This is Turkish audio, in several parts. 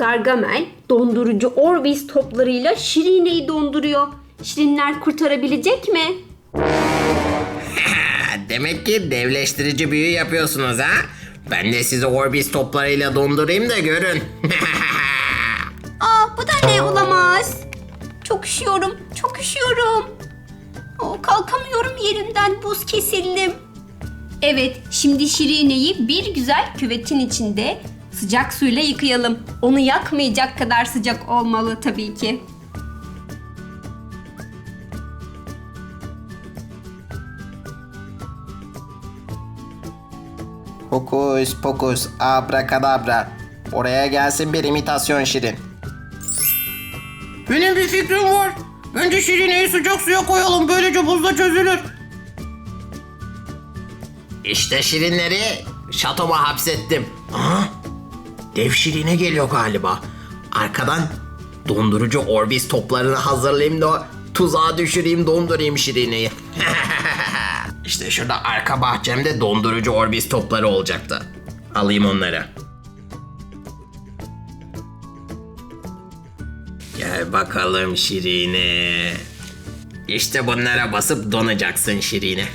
Gargamel dondurucu Orbis toplarıyla Şirine'yi donduruyor. Şirinler kurtarabilecek mi? Demek ki devleştirici büyü yapıyorsunuz ha? Ben de sizi Orbis toplarıyla dondurayım da görün. Aa bu da ne olamaz. Çok üşüyorum, çok üşüyorum. Oo, kalkamıyorum yerimden, buz kesildim. Evet, şimdi Şirine'yi bir güzel küvetin içinde sıcak suyla yıkayalım. Onu yakmayacak kadar sıcak olmalı tabii ki. Hokus pokus abrakadabra. Oraya gelsin bir imitasyon şirin. Benim bir fikrim var. Bence şirineyi sıcak suya koyalım. Böylece buzda çözülür. İşte şirinleri şatoma hapsettim. Aha, dev şirine geliyor galiba. Arkadan dondurucu orbis toplarını hazırlayayım da tuzağa düşüreyim dondurayım şirineyi. işte şurada arka bahçemde dondurucu orbis topları olacaktı. Alayım onları. Gel bakalım Şirine. İşte bunlara basıp donacaksın Şirine.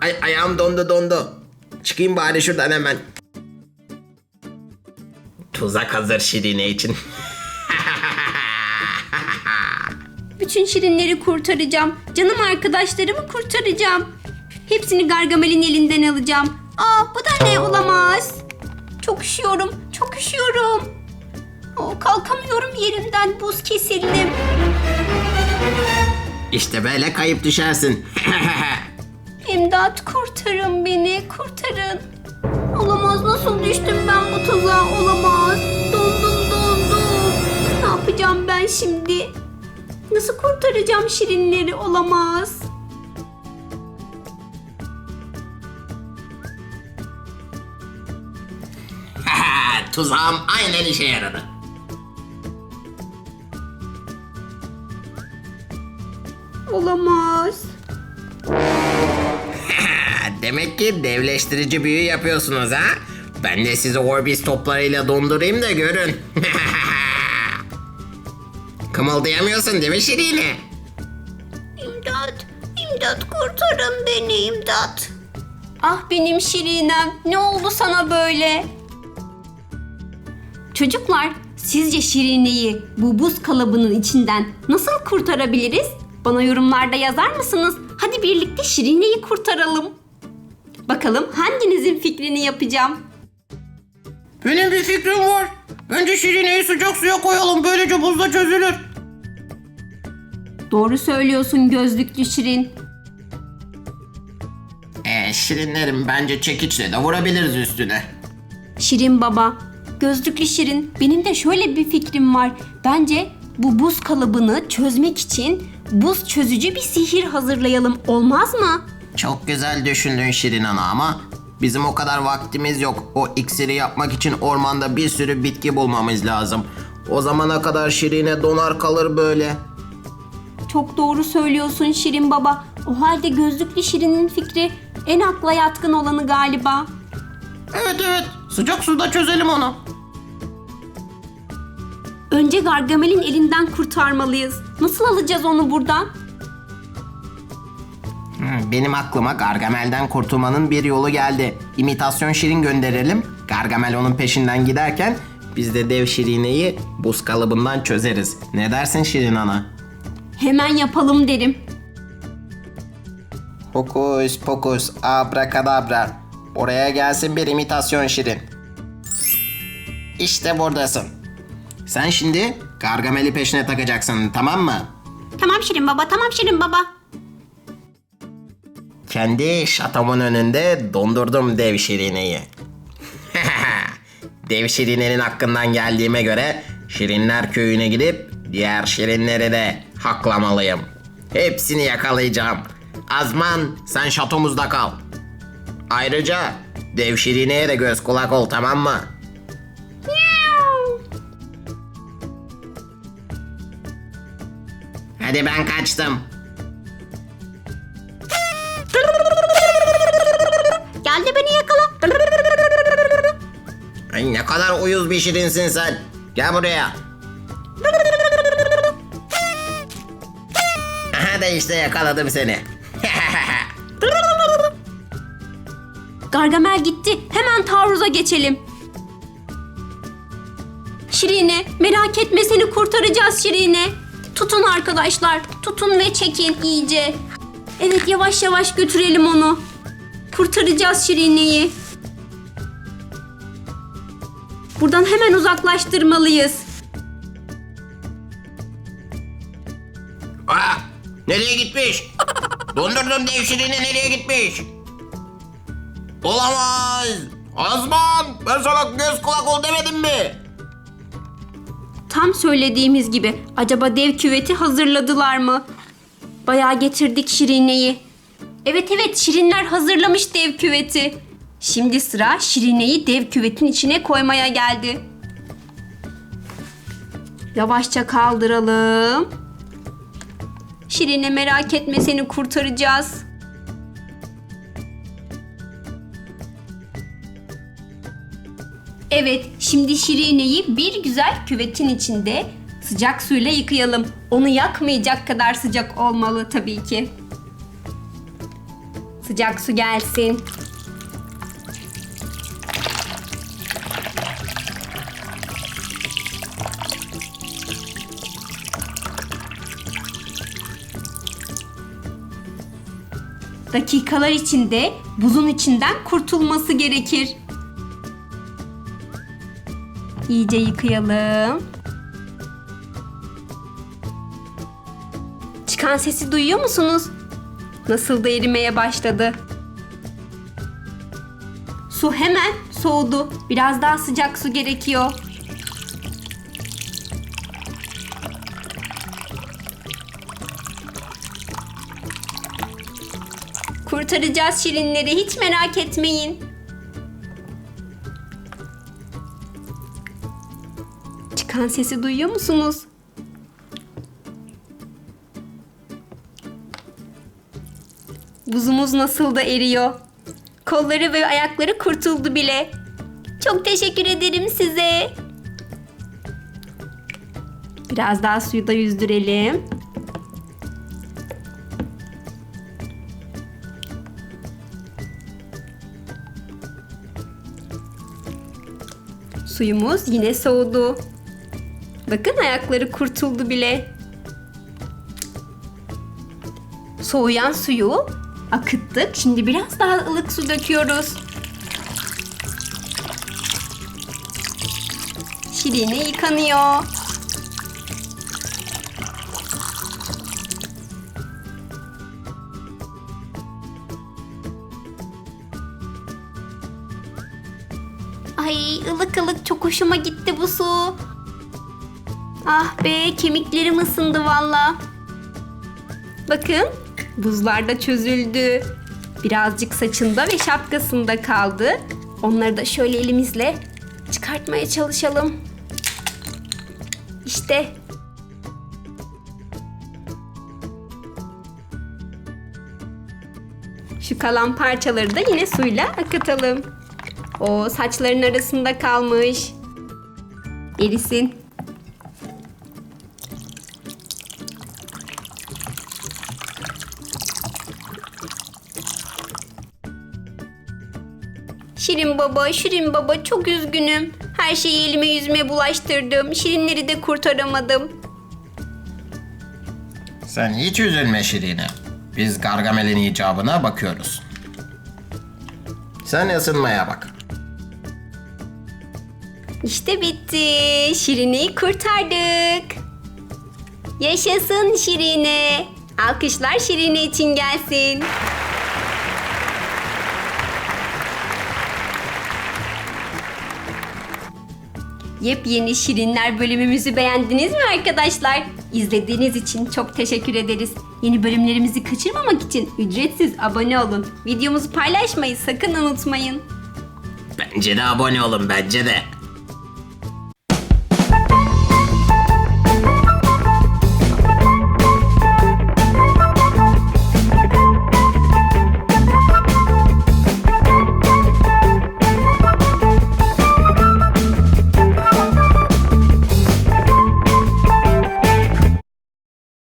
Ay ayağım dondu dondu. Çıkayım bari şuradan hemen. Tuzak hazır Şirine için. Bütün şirinleri kurtaracağım. Canım arkadaşlarımı kurtaracağım. Hepsini Gargamel'in elinden alacağım. Aa bu da ne olamaz. Çok üşüyorum, çok üşüyorum. Oo, kalkamıyorum yerimden, buz kesildim. İşte böyle kayıp düşersin. İmdat kurtarın beni, kurtarın. Olamaz, nasıl düştüm ben bu tuzağa? Olamaz. Dondum, dondum. Ne yapacağım ben şimdi? Nasıl kurtaracağım şirinleri? Olamaz. Tuzağım aynen işe yaradı. Olamaz. Demek ki devleştirici büyü yapıyorsunuz ha? Ben de sizi Orbis toplarıyla dondurayım da görün. Kımıldayamıyorsun değil mi Şirine? İmdat, imdat kurtarın beni imdat. Ah benim Şirinem, ne oldu sana böyle? Çocuklar, sizce Şirine'yi bu buz kalıbının içinden nasıl kurtarabiliriz? Bana yorumlarda yazar mısınız? Hadi birlikte Şirine'yi kurtaralım. Bakalım hanginizin fikrini yapacağım? Benim bir fikrim var. Bence Şirine'yi sıcak suya koyalım. Böylece buzda çözülür. Doğru söylüyorsun gözlüklü Şirin. Ee, Şirinlerim bence çekiçle de vurabiliriz üstüne. Şirin baba, gözlüklü Şirin benim de şöyle bir fikrim var. Bence bu buz kalıbını çözmek için buz çözücü bir sihir hazırlayalım olmaz mı? Çok güzel düşündün Şirin Ana ama bizim o kadar vaktimiz yok. O iksiri yapmak için ormanda bir sürü bitki bulmamız lazım. O zamana kadar Şirine donar kalır böyle. Çok doğru söylüyorsun Şirin baba. O halde gözlüklü Şirin'in fikri en akla yatkın olanı galiba. Evet evet sıcak suda çözelim onu. Önce Gargamel'in elinden kurtarmalıyız. Nasıl alacağız onu buradan? Benim aklıma Gargamel'den kurtulmanın bir yolu geldi. İmitasyon Şirin gönderelim. Gargamel onun peşinden giderken biz de dev Şirine'yi buz kalıbından çözeriz. Ne dersin Şirin Ana? Hemen yapalım derim. Hokus pokus abrakadabra. Oraya gelsin bir imitasyon Şirin. İşte buradasın. Sen şimdi Gargamel'i peşine takacaksın tamam mı? Tamam Şirin baba, tamam Şirin baba. Kendi şatomun önünde dondurdum dev şirineyi. dev şirinenin hakkından geldiğime göre Şirinler köyüne gidip diğer şirinleri de haklamalıyım. Hepsini yakalayacağım. Azman sen şatomuzda kal. Ayrıca dev şirineye de göz kulak ol tamam mı? Hadi ben kaçtım. Ay ne kadar uyuz bir şirinsin sen. Gel buraya. Aha da işte yakaladım seni. Gargamel gitti. Hemen taarruza geçelim. Şirine merak etme seni kurtaracağız Şirine. Tutun arkadaşlar. Tutun ve çekin iyice. Evet yavaş yavaş götürelim onu. Kurtaracağız Şirine'yi. Buradan hemen uzaklaştırmalıyız. Aa, nereye gitmiş? Dondurdum dev şirini nereye gitmiş? Olamaz. Azman ben sana göz kulak ol demedim mi? Tam söylediğimiz gibi acaba dev küveti hazırladılar mı? Bayağı getirdik Şirine'yi. Evet evet Şirinler hazırlamış dev küveti. Şimdi sıra Şirine'yi dev küvetin içine koymaya geldi. Yavaşça kaldıralım. Şirine merak etme seni kurtaracağız. Evet, şimdi Şirine'yi bir güzel küvetin içinde sıcak suyla yıkayalım. Onu yakmayacak kadar sıcak olmalı tabii ki. Sıcak su gelsin. Dakikalar içinde buzun içinden kurtulması gerekir. İyice yıkayalım. Çıkan sesi duyuyor musunuz? Nasıl da erimeye başladı. Su hemen soğudu. Biraz daha sıcak su gerekiyor. Kurtaracağız şirinleri hiç merak etmeyin. Çıkan sesi duyuyor musunuz? Buzumuz nasıl da eriyor. Kolları ve ayakları kurtuldu bile. Çok teşekkür ederim size. Biraz daha suyu da yüzdürelim. Suyumuz yine soğudu. Bakın ayakları kurtuldu bile. Soğuyan suyu akıttık. Şimdi biraz daha ılık su döküyoruz. Şirine yıkanıyor. Ay ılık ılık çok hoşuma gitti bu su. Ah be kemiklerim ısındı valla. Bakın buzlar da çözüldü. Birazcık saçında ve şapkasında kaldı. Onları da şöyle elimizle çıkartmaya çalışalım. İşte. Şu kalan parçaları da yine suyla akıtalım. O saçların arasında kalmış. Erisin. Şirin baba, Şirin baba çok üzgünüm. Her şeyi elime yüzüme bulaştırdım. Şirinleri de kurtaramadım. Sen hiç üzülme Şirine. Biz Gargamel'in icabına bakıyoruz. Sen ısınmaya bak. İşte bitti. Şirine'yi kurtardık. Yaşasın Şirine. Alkışlar Şirine için gelsin. Yepyeni Şirinler bölümümüzü beğendiniz mi arkadaşlar? İzlediğiniz için çok teşekkür ederiz. Yeni bölümlerimizi kaçırmamak için ücretsiz abone olun. Videomuzu paylaşmayı sakın unutmayın. Bence de abone olun bence de.